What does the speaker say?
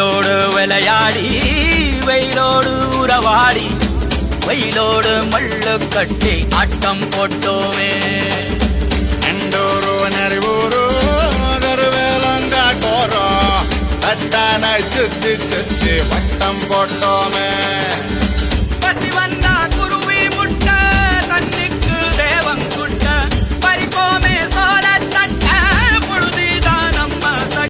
வெயிலோடு விளையாடி வெயிலோடு உறவாடி வெயிலோடு மல்லு கட்டி ஆட்டம் போட்டோமே. எண்டோரும் அறிவோரோ வேலங்காட்டோரோ தட்டான சுத்தி சுத்தி வட்டம் போட்டோமே.